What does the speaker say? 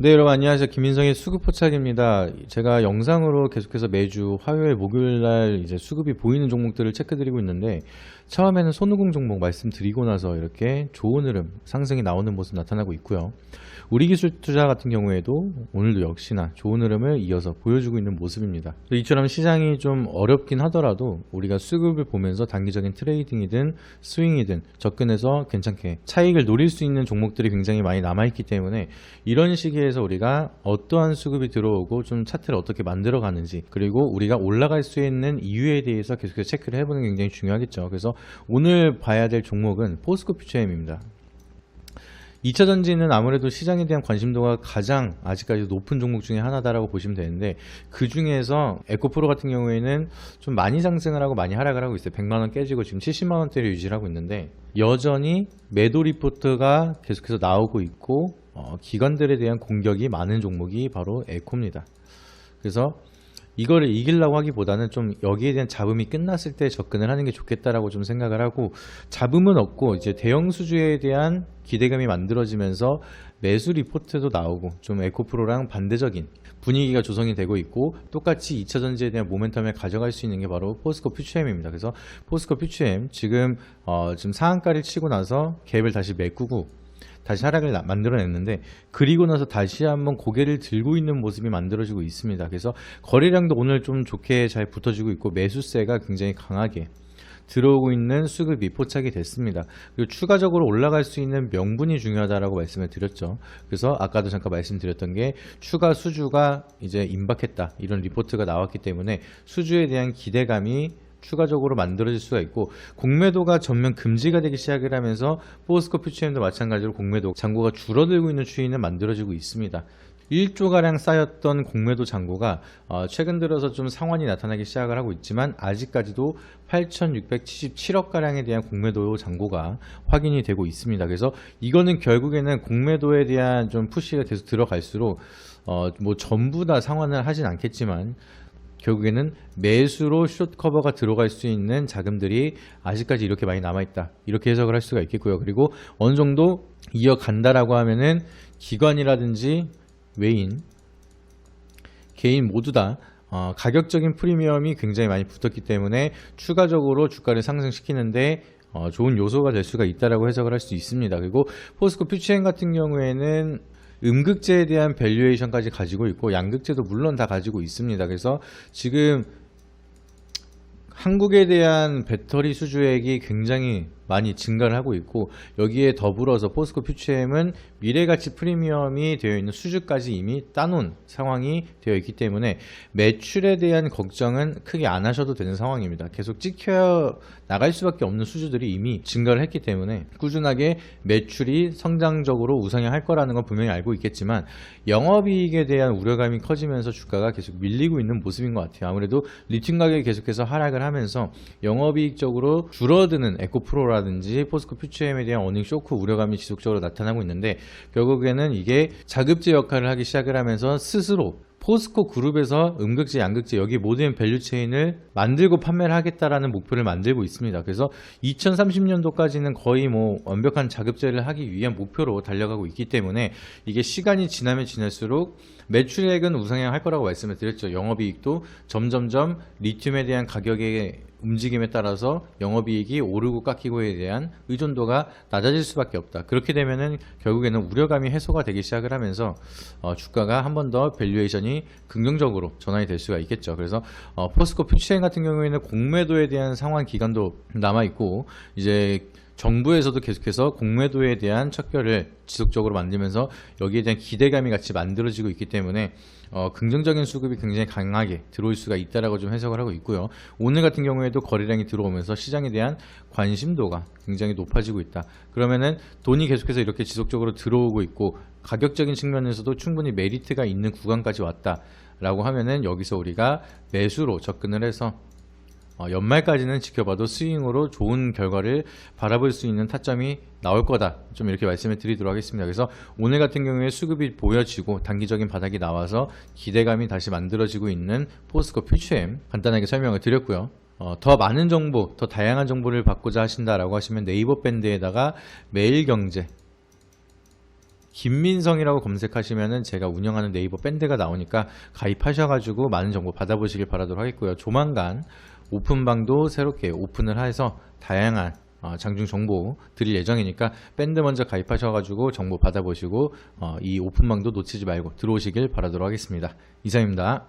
네, 여러분 안녕하세요. 김인성의 수급 포착입니다. 제가 영상으로 계속해서 매주 화요일, 목요일 날 이제 수급이 보이는 종목들을 체크 드리고 있는데 처음에는 손오공 종목 말씀드리고 나서 이렇게 좋은 흐름, 상승이 나오는 모습 나타나고 있고요. 우리 기술 투자 같은 경우에도 오늘도 역시나 좋은 흐름을 이어서 보여주고 있는 모습입니다. 이처럼 시장이 좀 어렵긴 하더라도 우리가 수급을 보면서 단기적인 트레이딩이든 스윙이든 접근해서 괜찮게 차익을 노릴 수 있는 종목들이 굉장히 많이 남아있기 때문에 이런 시기에서 우리가 어떠한 수급이 들어오고 좀 차트를 어떻게 만들어 가는지 그리고 우리가 올라갈 수 있는 이유에 대해서 계속해서 체크를 해보는 게 굉장히 중요하겠죠. 그래서 오늘 봐야 될 종목은 포스코 퓨처엠입니다. 2차 전지는 아무래도 시장에 대한 관심도가 가장 아직까지 높은 종목 중에 하나다라고 보시면 되는데 그 중에서 에코프로 같은 경우에는 좀 많이 상승을 하고 많이 하락을 하고 있어요. 100만 원 깨지고 지금 70만 원대를 유지를 하고 있는데 여전히 매도 리포트가 계속해서 나오고 있고 어, 기관들에 대한 공격이 많은 종목이 바로 에코입니다. 그래서 이거를 이기려고 하기보다는 좀 여기에 대한 잡음이 끝났을 때 접근을 하는 게 좋겠다라고 좀 생각을 하고 잡음은 없고 이제 대형 수주에 대한 기대감이 만들어지면서 매수 리포트도 나오고 좀 에코프로랑 반대적인 분위기가 조성이 되고 있고 똑같이 2차 전지에 대한 모멘텀을 가져갈 수 있는 게 바로 포스코 퓨처엠입니다. 그래서 포스코 퓨처엠 지금 어, 지금 상한가를 치고 나서 갭을 다시 메꾸고 다시 하락을 나- 만들어냈는데 그리고 나서 다시 한번 고개를 들고 있는 모습이 만들어지고 있습니다. 그래서 거래량도 오늘 좀 좋게 잘 붙어지고 있고 매수세가 굉장히 강하게 들어오고 있는 수급이 포착이 됐습니다. 그리고 추가적으로 올라갈 수 있는 명분이 중요하다라고 말씀을 드렸죠. 그래서 아까도 잠깐 말씀드렸던 게 추가 수주가 이제 임박했다 이런 리포트가 나왔기 때문에 수주에 대한 기대감이 추가적으로 만들어질 수가 있고 공매도가 전면 금지가 되기 시작을 하면서 포스코 퓨처엠도 마찬가지로 공매도 잔고가 줄어들고 있는 추이는 만들어지고 있습니다. 1조가량 쌓였던 공매도 잔고가 어, 최근 들어서 좀 상환이 나타나기 시작을 하고 있지만 아직까지도 8,677억가량에 대한 공매도 잔고가 확인이 되고 있습니다. 그래서 이거는 결국에는 공매도에 대한 좀 푸시가 계속 들어갈수록 어, 뭐 전부 다 상환을 하진 않겠지만 결국에는 매수로 숏 커버가 들어갈 수 있는 자금들이 아직까지 이렇게 많이 남아있다. 이렇게 해석을 할 수가 있겠고요. 그리고 어느 정도 이어간다라고 하면은 기관이라든지 외인, 개인 모두 다 어, 가격적인 프리미엄이 굉장히 많이 붙었기 때문에 추가적으로 주가를 상승시키는데 어, 좋은 요소가 될 수가 있다라고 해석을 할 수 있습니다. 그리고 포스코 퓨처엔 같은 경우에는 음극재에 대한 밸류에이션까지 가지고 있고 양극재도 물론 다 가지고 있습니다. 그래서 지금 한국에 대한 배터리 수주액이 굉장히 많이 증가를 하고 있고 여기에 더불어서 포스코 퓨처엠은 미래가치 프리미엄이 되어 있는 수주까지 이미 따놓은 상황이 되어 있기 때문에 매출에 대한 걱정은 크게 안 하셔도 되는 상황입니다. 계속 찍혀 나갈 수밖에 없는 수주들이 이미 증가를 했기 때문에 꾸준하게 매출이 성장적으로 우상향할 거라는 건 분명히 알고 있겠지만 영업이익에 대한 우려감이 커지면서 주가가 계속 밀리고 있는 모습인 것 같아요. 아무래도 리튬 가격이 계속해서 하락을 하면서 영업이익적으로 줄어드는 에코프로라 든지 포스코 퓨처엠에 대한 어닝 쇼크 우려감이 지속적으로 나타나고 있는데 결국에는 이게 자급제 역할을 하기 시작을 하면서 스스로 포스코 그룹에서 음극재, 양극재 여기 모든 밸류 체인을 만들고 판매를 하겠다라는 목표를 만들고 있습니다. 그래서 2030년도까지는 거의 뭐 완벽한 자급제를 하기 위한 목표로 달려가고 있기 때문에 이게 시간이 지나면 지날수록 매출액은 우상향 할 거라고 말씀을 드렸죠. 영업이익도 점점점 리튬에 대한 가격의 움직임에 따라서 영업이익이 오르고 깎이고에 대한 의존도가 낮아질 수밖에 없다. 그렇게 되면은 결국에는 우려감이 해소가 되기 시작을 하면서 어, 주가가 한 번 더 밸류에이션이 긍정적으로 전환이 될 수가 있겠죠. 그래서 어, 포스코 퓨처엔 같은 경우에는 공매도에 대한 상환 기간도 남아 있고 이제 정부에서도 계속해서 공매도에 대한 척결을 지속적으로 만들면서 여기에 대한 기대감이 같이 만들어지고 있기 때문에 어, 긍정적인 수급이 굉장히 강하게 들어올 수가 있다라고 좀 해석을 하고 있고요. 오늘 같은 경우에도 거래량이 들어오면서 시장에 대한 관심도가 굉장히 높아지고 있다. 그러면은 돈이 계속해서 이렇게 지속적으로 들어오고 있고 가격적인 측면에서도 충분히 메리트가 있는 구간까지 왔다라고 하면은 여기서 우리가 매수로 접근을 해서 어, 연말까지는 지켜봐도 스윙으로 좋은 결과를 바라볼 수 있는 타점이 나올 거다. 좀 이렇게 말씀을 드리도록 하겠습니다. 그래서 오늘 같은 경우에 수급이 보여지고 단기적인 바닥이 나와서 기대감이 다시 만들어지고 있는 포스코 퓨처엠 간단하게 설명을 드렸고요. 어, 더 많은 정보, 더 다양한 정보를 받고자 하신다라고 하시면 네이버 밴드에다가 매일경제 김민성이라고 검색하시면은 제가 운영하는 네이버 밴드가 나오니까 가입하셔가지고 많은 정보 받아보시길 바라도록 하겠고요. 조만간 오픈방도 새롭게 오픈을 해서 다양한 어, 장중 정보 드릴 예정이니까 밴드 먼저 가입하셔가지고 정보 받아보시고 어, 이 오픈방도 놓치지 말고 들어오시길 바라도록 하겠습니다. 이상입니다.